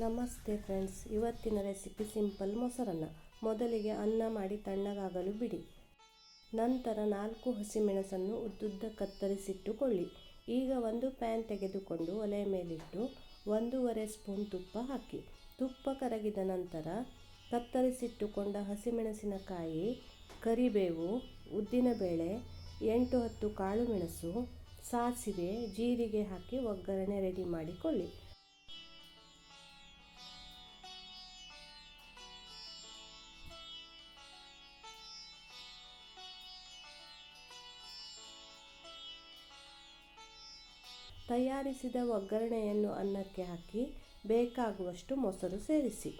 ನಮಸ್ತೆ ಫ್ರೆಂಡ್ಸ್, ಇವತ್ತಿನ recipe simple ಮೊಸರನ್ನ. ಮೊದಲಿಗೆ ಅನ್ನ ಮಾಡಿ ತಣ್ಣಗಾಗಲು ಬಿಡಿ. ನಂತರ ನಾಲ್ಕು ಹಸಿಮೆಣಸನ್ನು ಉದ್ದುದ್ದ ಕತ್ತರಿಸಿಟ್ಟುಕೊಳ್ಳಿ ಈಗ ಒಂದು ಪ್ಯಾನ್ ತೆಗೆದುಕೊಂಡು ಒಲೆಯ ಮೇಲಿಟ್ಟು ಒಂದೂವರೆ ಸ್ಪೂನ್ ತುಪ್ಪ ಹಾಕಿ. ತುಪ್ಪ ಕರಗಿದ ನಂತರ ಕತ್ತರಿಸಿಟ್ಟುಕೊಂಡ ಹಸಿಮೆಣಸಿನಕಾಯಿ, ಕರಿಬೇವು, ಉದ್ದಿನಬೇಳೆ, ಎಂಟು ಹತ್ತು ಕಾಳು ಮೆಣಸು, ಸಾಸಿವೆ, ಜೀರಿಗೆ ಹಾಕಿ ಒಗ್ಗರಣೆ ರೆಡಿ ಮಾಡಿಕೊಳ್ಳಿ. ತಯಾರಿಸಿದ ಒಗ್ಗರಣೆಯನ್ನು ಅನ್ನಕ್ಕೆ ಹಾಕಿ ಬೇಕಾಗುವಷ್ಟು ಮೊಸರು ಸೇರಿಸಿ.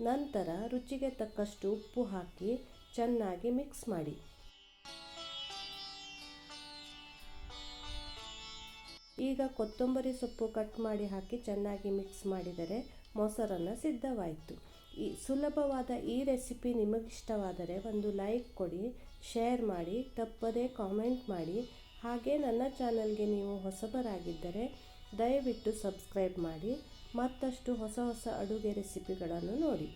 ನಂತರ ರುಚಿಗೆ ತಕ್ಕಷ್ಟು ಉಪ್ಪು ಹಾಕಿ ಚೆನ್ನಾಗಿ ಮಿಕ್ಸ್ ಮಾಡಿ. ಈಗ ಕೊತ್ತಂಬರಿ ಸೊಪ್ಪು ಕಟ್ ಮಾಡಿ ಹಾಕಿ ಚೆನ್ನಾಗಿ ಮಿಕ್ಸ್ ಮಾಡಿದರೆ ಮೊಸರನ್ನು ಸಿದ್ಧವಾಯಿತು. ಈ ಸುಲಭವಾದ ಈ ರೆಸಿಪಿ ನಿಮಗಿಷ್ಟವಾದರೆ ಒಂದು ಲೈಕ್ ಕೊಡಿ, ಶೇರ್ ಮಾಡಿ, ತಪ್ಪದೇ ಕಾಮೆಂಟ್ ಮಾಡಿ. ಹಾಗೆ ನನ್ನ ಚಾನಲ್ಗೆ ನೀವು ಹೊಸಬರಾಗಿದ್ದರೆ ದಯವಿಟ್ಟು ಸಬ್ಸ್ಕ್ರೈಬ್ ಮಾಡಿ. ಮತ್ತಷ್ಟು ಹೊಸ ಹೊಸ ಅಡುಗೆ ರೆಸಿಪಿಗಳನ್ನು ನೋಡಿ.